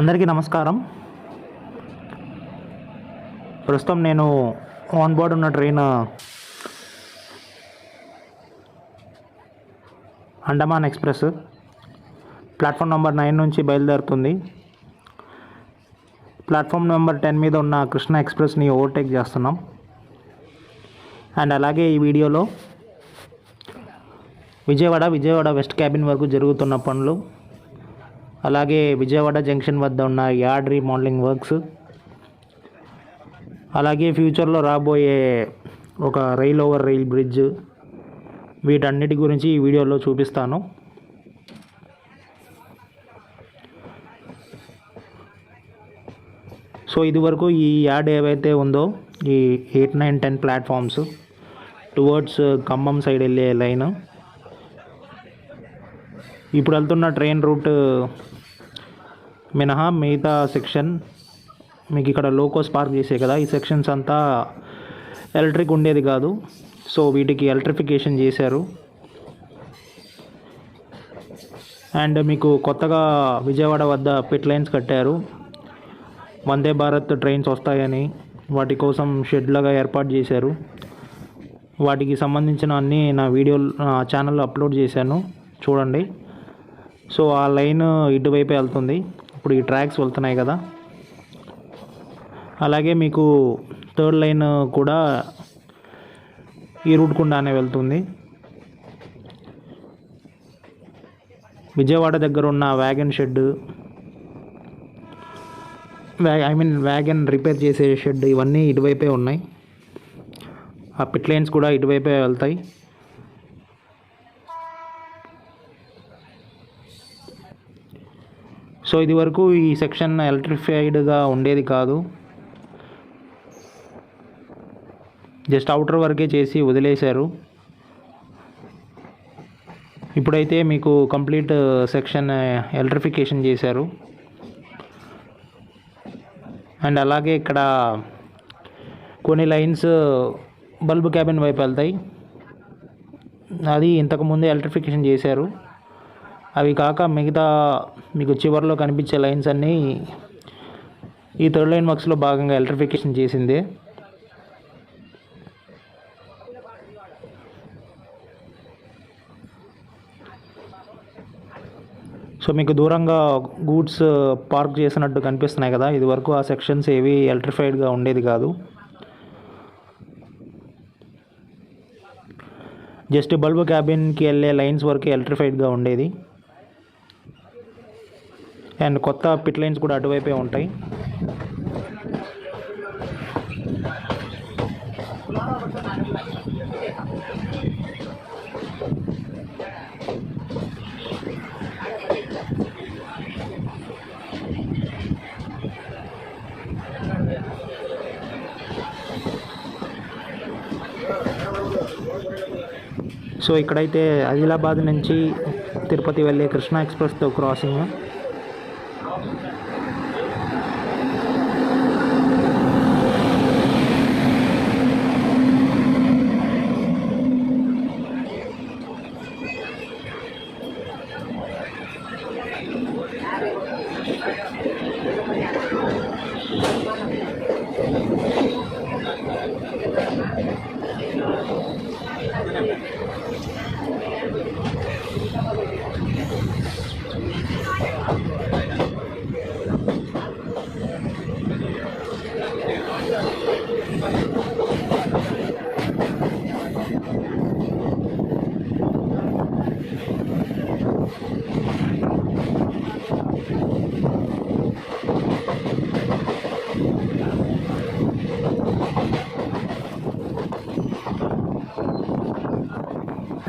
అందరికీ నమస్కారం. ప్రస్తుతం నేను ఆన్ బోర్డ్ ఉన్న train Andaman express platform number nine నుంచి బయలుదేరుతుంది. ప్లాట్ఫామ్ నెంబర్ టెన్ మీద ఉన్న కృష్ణ ఎక్స్ప్రెస్ని ఓవర్టేక్ చేస్తున్నాం. అండ్ అలాగే ఈ వీడియోలో విజయవాడ విజయవాడ వెస్ట్ క్యాబిన్ వరకు జరుగుతున్న పనులు అలాగే విజయవాడ జంక్షన్ వద్ద ఉన్న యార్డ్ రీమోడలింగ్ వర్క్స్. అలాగే ఫ్యూచర్లో రాబోయే ఒక రైల్ ఓవర్ రైల్ బ్రిడ్జ్. వీటన్నిటి గురించి ఈ వీడియోలో చూపిస్తాను. సో ఇదివరకు ఈ యాడ్ ఏవైతే ఉందో ఈ eight nine ten platforms towards Khammam side వెళ్ళే లైన్ ఇప్పుడు వెళ్తున్న ట్రైన్ రూట్ మినహా మిగతా సెక్షన్ మీకు ఇక్కడ లోకోస్ పార్క్ చేసే కదా. ఈ సెక్షన్స్ అంతా ఎలక్ట్రిక్ ఉండేది కాదు. సో వీటికి ఎలక్ట్రిఫికేషన్ చేశారు. అండ్ మీకు కొత్తగా విజయవాడ వద్ద పిట్ లైన్స్ కట్టారు. వందే భారత్ ట్రైన్స్ వస్తాయని వాటి కోసం షెడ్లాగా ఏర్పాటు చేశారు. వాటికి సంబంధించిన అన్ని నా వీడియో ఛానల్లో అప్లోడ్ చేశాను. చూడండి. సో ఆ లైన్ ఇటువైపే వెళ్తుంది. ఇప్పుడు ఈ ట్రాక్స్ వెళ్తున్నాయి కదా. అలాగే మీకు థర్డ్ లైన్ కూడా ఈ రూట్ గుండానే వెళ్తుంది. విజయవాడ దగ్గర ఉన్న wagon shed I mean wagon repair చేసే షెడ్ ఇవన్నీ ఇటువైపే ఉన్నాయి. ఆ పిట్ లైన్స్ కూడా ఇటువైపే వెళ్తాయి. సో ఇది వరకు ఈ సెక్షన్ ఎలక్ట్రిఫైడ్గా ఉండేది కాదు. జస్ట్ అవుటర్ వరకే చేసి వదిలేశారు. ఇప్పుడైతే మీకు కంప్లీట్ సెక్షన్ ఎలక్ట్రిఫికేషన్ చేశారు. అండ్ అలాగే ఇక్కడ కొన్ని లైన్స్ బల్బ్ క్యాబిన్ వైపు వెళ్తాయి. అది ఇంతకుముందే ఎలక్ట్రిఫికేషన్ చేశారు. అవి కాక మిగతా మీకు చివరిలో కనిపించే లైన్స్ అన్నీ ఈ థర్డ్ లైన్ వర్క్స్లో భాగంగా ఎలక్ట్రిఫికేషన్ చేసిందే. సో మీకు దూరంగా గూడ్స్ పార్క్ చేసినట్టు కనిపిస్తున్నాయి కదా ఇది వరకు ఆ సెక్షన్స్ ఏవి ఎలక్ట్రిఫైడ్గా ఉండేది కాదు. జస్ట్ బల్బ్ క్యాబిన్కి వెళ్ళే లైన్స్ వరకు ఎలక్ట్రిఫైడ్గా ఉండేది. అండ్ కొత్త పిట్ లైన్స్ కూడా అటువైపే ఉంటాయి. సో ఇక్కడైతే ఆదిలాబాద్ నుంచి తిరుపతి వెళ్ళే కృష్ణా ఎక్స్ప్రెస్తో క్రాసింగ్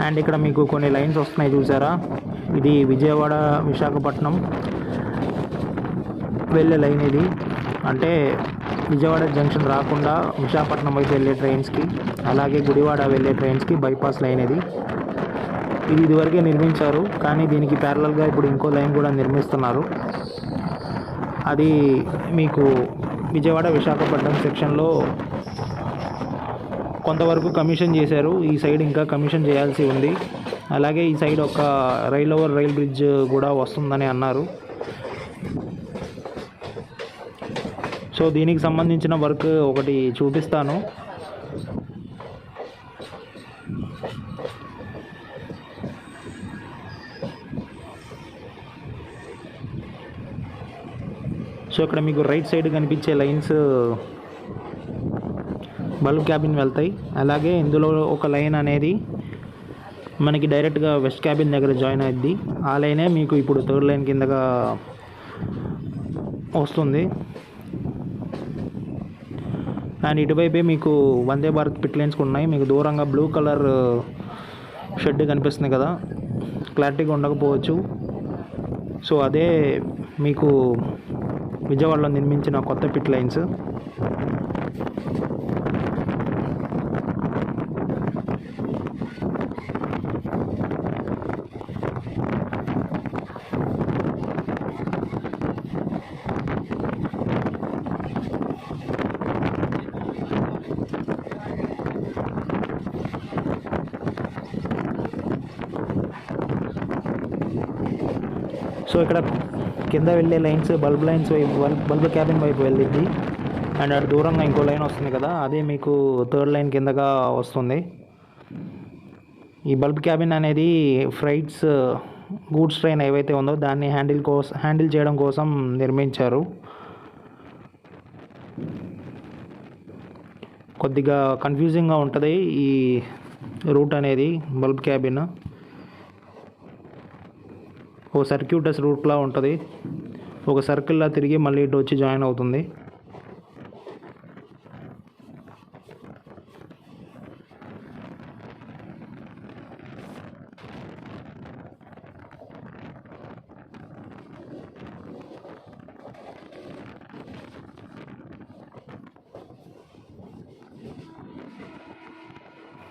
అండ్ ఇక్కడ మీకు కొన్ని లైన్స్ వస్తున్నాయి చూసారా? ఇది విజయవాడ విశాఖపట్నం వెళ్ళే లైన్ ఇది. అంటే విజయవాడ జంక్షన్ రాకుండా విశాఖపట్నం వైపు వెళ్ళే ట్రైన్స్కి అలాగే గుడివాడ వెళ్ళే ట్రైన్స్కి బైపాస్ లైన్ ఇది. ఇది ఇదివరకే నిర్మించారు కానీ దీనికి ప్యారలల్గా ఇప్పుడు ఇంకో లైన్ కూడా నిర్మిస్తున్నారు. అది మీకు విజయవాడ విశాఖపట్నం సెక్షన్లో కొంతవరకు కమిషన్ చేశారు. ఈ సైడ్ ఇంకా కమిషన్ చేయాల్సి ఉంది. అలాగే ఈ సైడ్ ఒక రైల్ ఓవర్ రైల్ బ్రిడ్జ్ కూడా వస్తుందని అన్నారు. సో దీనికి సంబంధించిన వర్క్ ఒకటి చూపిస్తాను. సో ఇక్కడ మీకు రైట్ సైడ్ కనిపించే లైన్స్ బల్బ్ క్యాబిన్ వెళ్తాయి. అలాగే ఇందులో ఒక లైన్ అనేది మనకి డైరెక్ట్గా వెస్ట్ క్యాబిన్ దగ్గర జాయిన్ అయింది ఆ లైనే మీకు ఇప్పుడు థర్డ్ లైన్ కిందగా వస్తుంది. అండ్ ఇటువైపే మీకు వందే భారత్ పిట్ లైన్స్ ఉన్నాయి. మీకు దూరంగా బ్లూ కలర్ షెడ్ కనిపిస్తుంది కదా. క్లారిటీగా ఉండకపోవచ్చు. సో అదే మీకు విజయవాడలో నిర్మించిన కొత్త పిట్ లైన్స్. సో ఇక్కడ కింద వెళ్ళే లైన్స్ బల్బ్ లైన్స్ వైపు బల్బ్ బల్బ్ క్యాబిన్ వైపు వెళ్ళిద్ది అండ్ అటు దూరంగా ఇంకో లైన్ వస్తుంది కదా అదే మీకు థర్డ్ లైన్ కిందగా వస్తుంది. ఈ బల్బ్ క్యాబిన్ అనేది ఫ్రైట్స్ గూడ్స్ ట్రైన్ ఏవైతే ఉందో దాన్ని హ్యాండిల్ కోసం హ్యాండిల్ చేయడం కోసం నిర్మించారు. కొద్దిగా కన్ఫ్యూజింగ్గా ఉంటుంది ఈ రూట్ అనేది బల్బ్ క్యాబిన్. ఒక సర్క్యూటస్ రూట్లా ఉంటుంది. ఒక సర్కిల్లా తిరిగి మళ్ళీ ఇటు వచ్చి జాయిన్ అవుతుంది.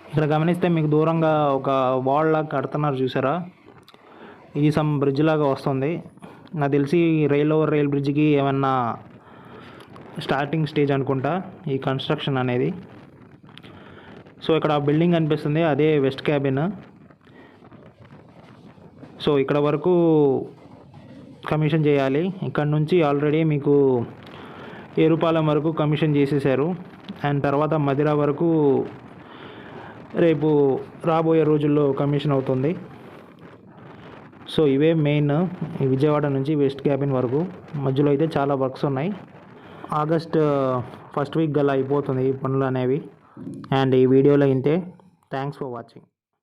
ఇక్కడ గమనిస్తే మీకు దూరంగా ఒక వాల్ లాగా కడుతున్నారు చూసారా? ఇది సమ్ బ్రిడ్జ్ లాగా వస్తుంది. నాకు తెలిసి రైల్ ఓవర్ రైల్ బ్రిడ్జ్కి ఏమన్నా స్టార్టింగ్ స్టేజ్ అనుకుంటా ఈ కన్స్ట్రక్షన్ అనేది. సో ఇక్కడ బిల్డింగ్ కనిపిస్తుంది అదే వెస్ట్ క్యాబిన్ సో ఇక్కడ వరకు కమిషన్ చేయాలి. ఇక్కడ నుంచి ఆల్రెడీ మీకు ఏరుపాలెం వరకు కమిషన్ చేసేసారు. అండ్ తర్వాత మదిరా వరకు రేపు రాబోయే రోజుల్లో కమిషన్ అవుతుంది. సో ఇవే మెయిన్ ఈ విజయవాడ నుంచి వెస్ట్ క్యాబిన్ వరకు. మధ్యలో అయితే చాలా వర్క్స్ ఉన్నాయి. ఆగస్ట్ ఫస్ట్ వీక్ గల అయిపోతుంది ఈ పనులు అనేవి. అండ్ ఈ వీడియోలో ఇంతే. Thanks for watching.